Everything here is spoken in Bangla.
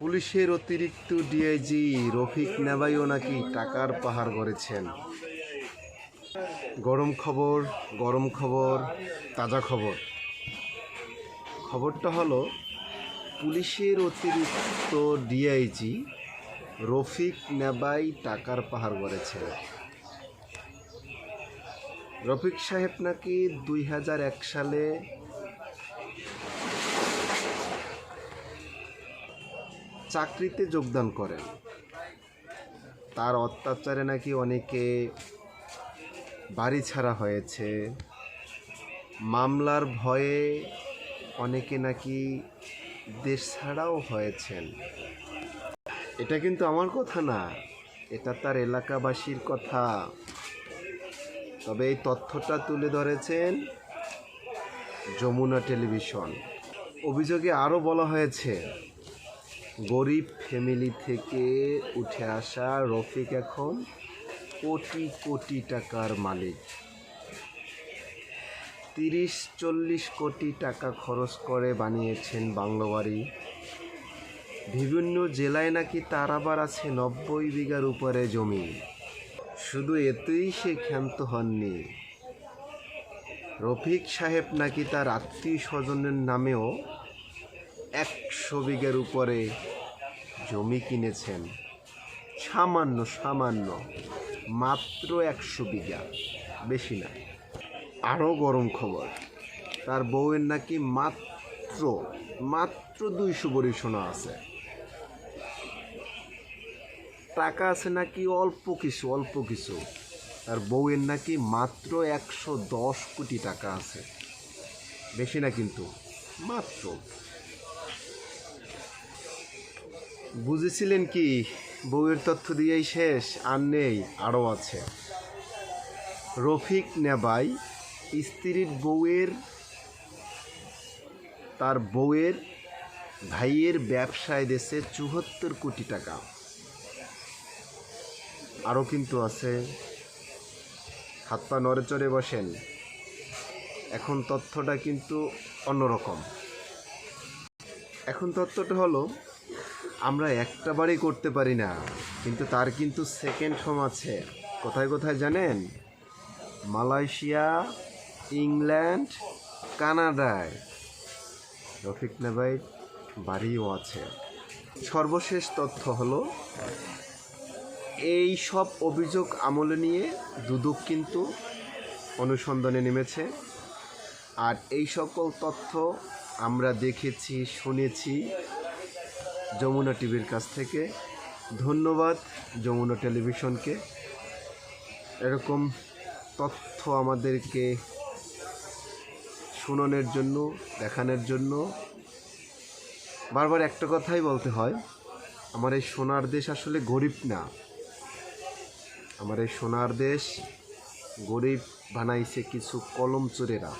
পুলিশের অতিরিক্ত ডিআইজি রফিক নেবাইও নাকি টাকার পাহাড় গড়েছেন? গরম খবর গরম খবর, তাজা খবর। খবরটা হলো, পুলিশের অতিরিক্ত ডিআইজি রফিক নেবাই টাকার পাহাড় গড়েছেন। রফিক সাহেব নাকি দুই হাজার এক সালে চাকরিতে যোগদান করেন। তার অত্যাচারে নাকি অনেকে বাড়ি ছাড়া হয়েছে। মামলার ভয়ে অনেকে নাকি দেশ ছাড়াও হয়েছেন। এটা কিন্তু আমার কথা না, এটা তার এলাকাবাসীর কথা। তবে এই তথ্যটা তুলে ধরেছেন যমুনা টেলিভিশন। অভিযোগে আরও বলা হয়েছে গরিব ফ্যামিলি থেকে উঠে আসা রফিক এখন কোটি কোটি টাকার মালিক। তিরিশ, চল্লিশ কোটি টাকা খরচ করে বানিয়েছেন বাংলো বাড়ি বিভিন্ন জেলায় নাকি তার আবার আছে নব্বই বিঘার উপরে জমি। শুধু এতেই সে ক্ষান্ত হননি। রফিক সাহেব নাকি তার আত্মীয় স্বজনের নামেও একশো বিঘার উপরে জমি কিনেছেন। সামান্য সামান্য, মাত্র একশো বিঘা, বেশি না। আরও গরম খবর, তার বউয়ের নাকি মাত্র মাত্র দুইশো বড়ি সোনা আছে। টাকা আছে নাকি অল্প কিছু অল্প কিছু। তার বউয়ের নাকি মাত্র একশো দশ কোটি টাকা আছে। বেশি না কিন্তু, মাত্র। বুঝেছিলেন কি, বউয়ের তথ্য দিয়েই শেষ, আর নেই, আরও আছে। রফিক নেবাই, স্ত্রীর বউয়ের, তার বউয়ের ভাইয়ের ব্যবসায় দেশে চুয়াত্তর কোটি টাকা। আরও কিন্তু আছে। হাত পা নড়ে চড়ে বসেন। এখন তথ্যটা কিন্তু অন্যরকম। এখন তথ্যটা হলো আমরা একটা বারই করতে পারি না। কিন্তু তার কিন্তু সেকেন্ড হোম আছে। কোথায় কোথায় জানেন? মালয়েশিয়া, ইংল্যান্ড, কানাডায়। রফিক নেবাই বাড়িও আছে। সর্বশেষ তথ্য হলো, এই সব অভিযোগ আমলে নিয়ে দুদক কিন্তু অনুসন্ধানে নেমেছে। আর এই সকল তথ্য আমরা দেখেছি, শুনেছি যমুনা টিভির কাছ থেকে। ধন্যবাদ যমুনা টেলিভিশনকে। এরকম তথ্য আমাদেরকে শুনানোর জন্য, দেখানোর জন্য বারবার একটা কথাই বলতে হয়, আমার এই সোনার দেশ আসলে গরিব না। আমার এই সোনার দেশ গরিব বানাইছে কিছু কলম চোরেরা।